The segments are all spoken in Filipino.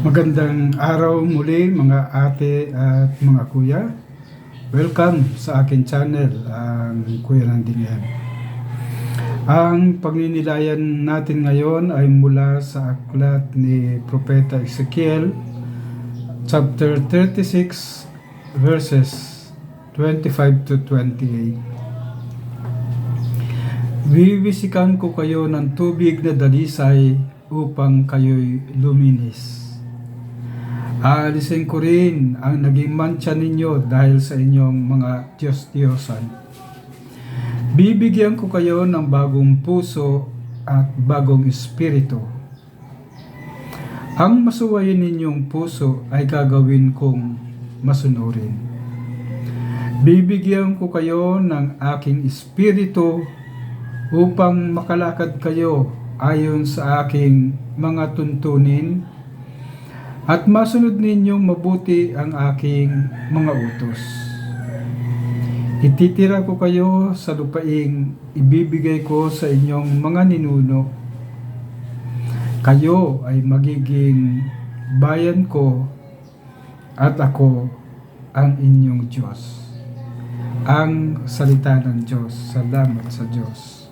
Magandang araw muli mga ate at mga kuya. Welcome sa akin channel, ang Kuya Nandingan. Ang pagninilayan natin ngayon ay mula sa aklat ni Propeta Ezekiel, chapter 36, verses 25 to 28. Wiwisikan ko kayo ng tubig na dalisay upang kayo'y luminis. Aalisin ko rin ang naging mantsa ninyo dahil sa inyong mga Diyos-Diyosan. Bibigyan ko kayo ng bagong puso at bagong espiritu. Ang masuwayin ninyong puso ay gagawin kong masunurin. Bibigyan ko kayo ng aking espiritu upang makalakad kayo ayon sa aking mga tuntunin at masunod ninyong mabuti ang aking mga utos. Ititira ko kayo sa lupaing ibibigay ko sa inyong mga ninuno. Kayo ay magiging bayan ko at ako ang inyong Diyos. Ang salita ng Diyos. Salamat sa Diyos.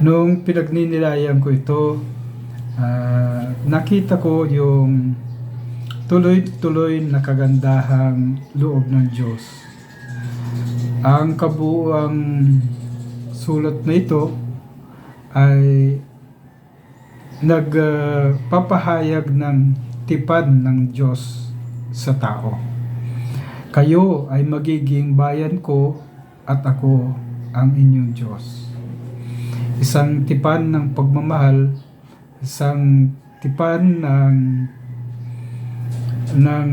Noong pinagninilayan ko ito, Ah, nakita ko yung tuloy-tuloy na kagandahang loob ng Diyos. Ang kabuuang sulat na ito ay nagpapahayag ng tipad ng Diyos sa tao. Kayo ay magiging bayan ko at ako ang inyong Diyos. Isang tipan ng pagmamahal isang tipan ng ng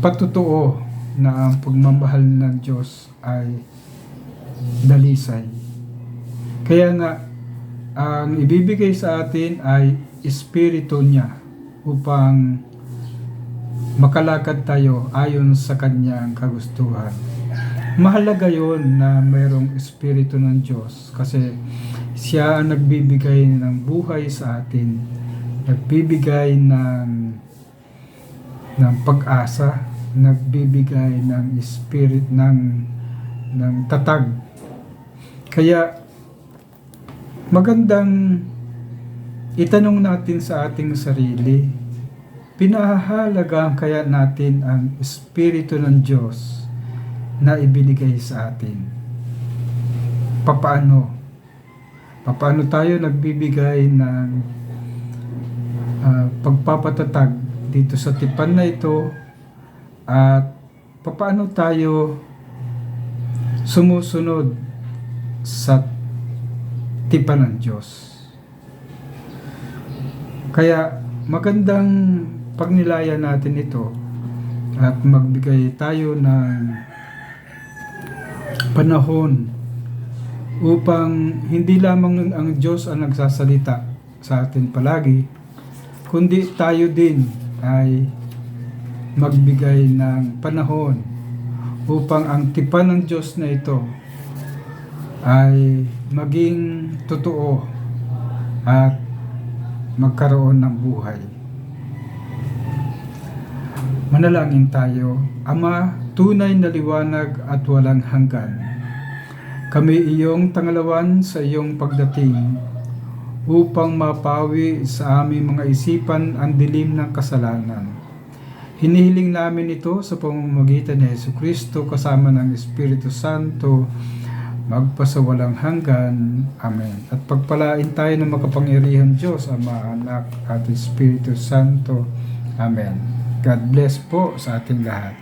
patutuo na ang pagmamahal ng Diyos ay dalisay. Kaya nga, ang ibibigay sa atin ay Espiritu niya upang makalakad tayo ayon sa kanyang kagustuhan. Mahalaga yon na mayroong Espiritu ng Diyos kasi siya ang nagbibigay ng buhay sa atin. Nagbibigay ng ng pag-asa, nagbibigay ng spirit ng ng tatag. Kaya magandang itanong natin sa ating sarili, pinahalagaan kaya natin ang Espiritu ng Diyos na ibinigay sa atin? Papaano? Paano tayo nagbibigay ng uh, pagpapatatag dito sa tipan na ito at paano tayo sumusunod sa tipan ng Diyos. Kaya magandang pagnilayan natin ito at magbigay tayo ng panahon upang hindi lamang ang Diyos ang nagsasalita sa atin palagi, kundi tayo din ay magbigay ng panahon upang ang tipan ng Diyos na ito ay maging totoo at magkaroon ng buhay. Manalangin tayo, Ama, tunay na liwanag at walang hanggan kami iyong tangalawan sa iyong pagdating upang mapawi sa aming mga isipan ang dilim ng kasalanan. Hinihiling namin ito sa pamamagitan ni Yesu Kristo kasama ng Espiritu Santo magpasawalang hanggan. Amen. At pagpalain tayo ng makapangyarihan Diyos, Ama, Anak at Espiritu Santo. Amen. God bless po sa ating lahat.